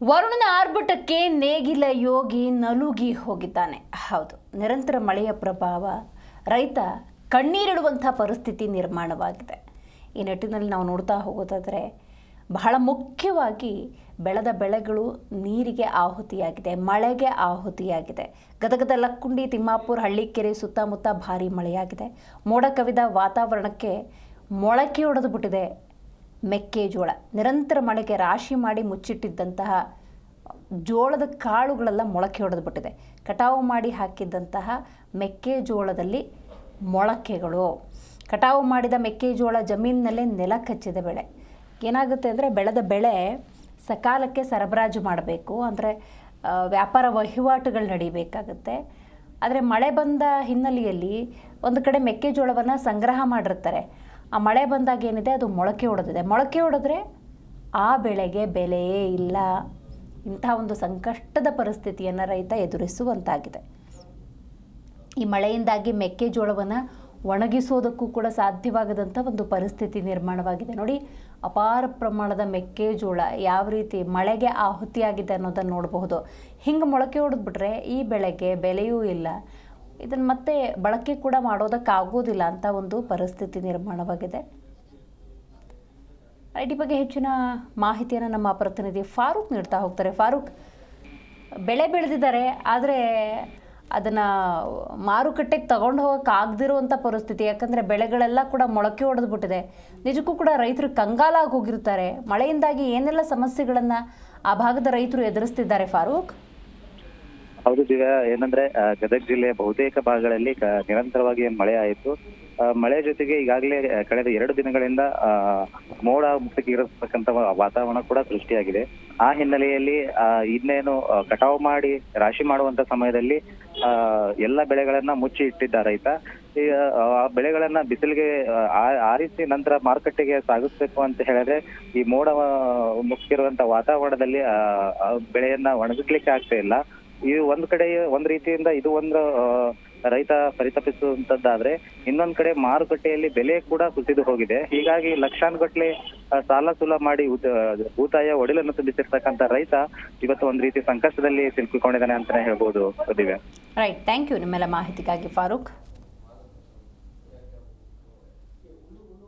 ವರುಣನ ಆರ್ಭಟಕ್ಕೆ ನೇಗಿಲ ಯೋಗಿ ನಲುಗಿ ಹೋಗಿದ್ದಾನೆ. ಹೌದು, ನಿರಂತರ ಮಳೆಯ ಪ್ರಭಾವ, ರೈತ ಕಣ್ಣೀರಿಡುವಂಥ ಪರಿಸ್ಥಿತಿ ನಿರ್ಮಾಣವಾಗಿದೆ. ಈ ನಿಟ್ಟಿನಲ್ಲಿ ನಾವು ನೋಡ್ತಾ ಹೋಗೋದಾದರೆ, ಬಹಳ ಮುಖ್ಯವಾಗಿ ಬೆಳೆದ ಬೆಳೆಗಳು ನೀರಿಗೆ ಆಹುತಿಯಾಗಿದೆ, ಮಳೆಗೆ ಆಹುತಿಯಾಗಿದೆ. ಗದಗದ ಲಕ್ಕುಂಡಿ, ತಿಮ್ಮಾಪುರ, ಹಳ್ಳಿಕೆರೆ ಸುತ್ತಮುತ್ತ ಭಾರೀ ಮಳೆಯಾಗಿದೆ. ಮೋಡ ಕವಿದ ವಾತಾವರಣಕ್ಕೆ ಮೊಳಕೆ ಹೊಡೆದು ಬಿಟ್ಟಿದೆ ಮೆಕ್ಕೆಜೋಳ. ನಿರಂತರ ಮಳೆಗೆ ರಾಶಿ ಮಾಡಿ ಮುಚ್ಚಿಟ್ಟಿದ್ದಂತಹ ಜೋಳದ ಕಾಳುಗಳೆಲ್ಲ ಮೊಳಕೆ ಹೊಡೆದು ಬಿಟ್ಟಿದೆ ಕಟಾವು ಮಾಡಿ ಹಾಕಿದ್ದಂತಹ ಮೆಕ್ಕೆಜೋಳದಲ್ಲಿ ಮೊಳಕೆಗಳು. ಕಟಾವು ಮಾಡಿದ ಮೆಕ್ಕೆಜೋಳ ಜಮೀನಿನಲ್ಲೇ ನೆಲ ಕಚ್ಚಿದ ಬೆಳೆ. ಏನಾಗುತ್ತೆ ಅಂದರೆ ಬೆಳೆದ ಬೆಳೆ ಸಕಾಲಕ್ಕೆ ಸರಬರಾಜು ಮಾಡಬೇಕು. ಅಂದರೆ ವ್ಯಾಪಾರ ವಹಿವಾಟುಗಳು ನಡಿಬೇಕಾಗುತ್ತೆ. ಆದರೆ ಮಳೆ ಬಂದ ಹಿನ್ನೆಲೆಯಲ್ಲಿ ಒಂದು ಕಡೆ ಮೆಕ್ಕೆಜೋಳವನ್ನು ಸಂಗ್ರಹ ಮಾಡಿರ್ತಾರೆ. ಆ ಮಳೆ ಬಂದಾಗ ಏನಿದೆ? ಅದು ಮೊಳಕೆ ಹೊಡೆದಿದೆ ಮೊಳಕೆ ಹೊಡೆದ್ರೆ ಆ ಬೆಳೆಗೆ ಬೆಲೆಯೇ ಇಲ್ಲ. ಇಂಥ ಒಂದು ಸಂಕಷ್ಟದ ಪರಿಸ್ಥಿತಿಯನ್ನು ರೈತ ಎದುರಿಸುವಂತಾಗಿದೆ. ಈ ಮಳೆಯಿಂದಾಗಿ ಮೆಕ್ಕೆಜೋಳವನ್ನು ಒಣಗಿಸೋದಕ್ಕೂ ಕೂಡ ಸಾಧ್ಯವಾಗದಂಥ ಒಂದು ಪರಿಸ್ಥಿತಿ ನಿರ್ಮಾಣವಾಗಿದೆ. ನೋಡಿ, ಅಪಾರ ಪ್ರಮಾಣದ ಮೆಕ್ಕೆಜೋಳ ಯಾವ ರೀತಿ ಮಳೆಗೆ ಆಹುತಿಯಾಗಿದೆ ಅನ್ನೋದನ್ನು ನೋಡಬಹುದು. ಹಿಂಗೆ ಮೊಳಕೆ ಹೊಡೆದ್ಬಿಟ್ರೆ ಈ ಬೆಳೆಗೆ ಬೆಲೆಯೂ ಇಲ್ಲ. ಇದನ್ನು ಮತ್ತೆ ಬಳಕೆ ಕೂಡ ಮಾಡೋದಕ್ಕಾಗೋದಿಲ್ಲ ಅಂತ ಒಂದು ಪರಿಸ್ಥಿತಿ ನಿರ್ಮಾಣವಾಗಿದೆ. ಐ ಈ ಬಗ್ಗೆ ಹೆಚ್ಚಿನ ಮಾಹಿತಿಯನ್ನು ನಮ್ಮ ಪ್ರತಿನಿಧಿ ಫಾರೂಕ್ ನೀಡ್ತಾ ಹೋಗ್ತಾರೆ. ಫಾರೂಕ್, ಬೆಳೆ ಬೆಳೆದಿದ್ದಾರೆ, ಆದರೆ ಅದನ್ನು ಮಾರುಕಟ್ಟೆಗೆ ತಗೊಂಡು ಹೋಗೋಕೆ ಆಗದಿರುವಂಥ ಪರಿಸ್ಥಿತಿ, ಯಾಕಂದರೆ ಬೆಳೆಗಳೆಲ್ಲ ಕೂಡ ಮೊಳಕೆ ಹೊಡೆದ್ಬಿಟ್ಟಿದೆ ನಿಜಕ್ಕೂ ಕೂಡ ರೈತರು ಕಂಗಾಲಾಗಿ ಹೋಗಿರ್ತಾರೆ ಮಳೆಯಿಂದಾಗಿ ಏನೆಲ್ಲ ಸಮಸ್ಯೆಗಳನ್ನು ಆ ಭಾಗದ ರೈತರು ಎದುರಿಸ್ತಿದ್ದಾರೆ ಫಾರೂಕ್? ಹೌದು ದಿವ್ಯಾ, ಏನಂದ್ರೆ ಗದಗ ಜಿಲ್ಲೆಯ ಬಹುತೇಕ ಭಾಗಗಳಲ್ಲಿ ನಿರಂತರವಾಗಿ ಮಳೆ ಆಯಿತು. ಮಳೆ ಜೊತೆಗೆ ಈಗಾಗಲೇ ಕಳೆದ ಎರಡು ದಿನಗಳಿಂದ ಮೋಡ ಮೋಡ ಮುಕ್ತಕ್ಕಿರತಕ್ಕಂತ ವಾತಾವರಣ ಕೂಡ ಸೃಷ್ಟಿಯಾಗಿದೆ. ಆ ಹಿನ್ನೆಲೆಯಲ್ಲಿ ಇನ್ನೇನು ಕಟಾವು ಮಾಡಿ, ರಾಶಿ ಮಾಡುವಂತ ಸಮಯದಲ್ಲಿ ಎಲ್ಲ ಬೆಳೆಗಳನ್ನ ಮುಚ್ಚಿ ಇಟ್ಟಿದ್ದ ರೈತ. ಆ ಬೆಳೆಗಳನ್ನ ಬಿಸಿಲಿಗೆ ಆರಿಸಿ ನಂತರ ಮಾರುಕಟ್ಟೆಗೆ ಸಾಗಿಸ್ಬೇಕು ಅಂತ ಹೇಳಿದ್ರೆ, ಈ ಮೋಡ ಮುಕ್ತಿರುವಂತ ವಾತಾವರಣದಲ್ಲಿ ಆ, ಬೆಳೆಯನ್ನ ಒಣಗಿಸ್ಲಿಕ್ಕೆ ಆಗ್ತಾ ಇಲ್ಲ. ಈ ಒಂದ್ ಕಡೆ ಒಂದ್ ರೀತಿಯಿಂದ ಇದು ಒಂದು ರೈತ ಪರಿತಪಿಸುವಂತದ್ದಾದ್ರೆ ಇನ್ನೊಂದ್ ಕಡೆ ಮಾರುಕಟ್ಟೆಯಲ್ಲಿ ಬೆಲೆ ಕೂಡ ಕುಸಿದು ಹೋಗಿದೆ. ಹೀಗಾಗಿ ಲಕ್ಷಾನುಗಟ್ಲೆ ಸಾಲ ಸೂಲ ಮಾಡಿ ಭೂತಾಯ ಒಡಿಲನ್ನು ತುಂಬಿಸಿರ್ತಕ್ಕಂತ ರೈತ ಇವತ್ತು ಒಂದ್ ರೀತಿ ಸಂಕಷ್ಟದಲ್ಲಿ ಸಿಲುಕಿಕೊಂಡಿದ್ದಾನೆ ಅಂತಾನೆ ಹೇಳ್ಬೋದು ರೈಟ್ ಥ್ಯಾಂಕ್ ಯು ನಿಮ್ಮೆಲ್ಲ ಮಾಹಿತಿಗಾಗಿ, ಫಾರೂಕ್.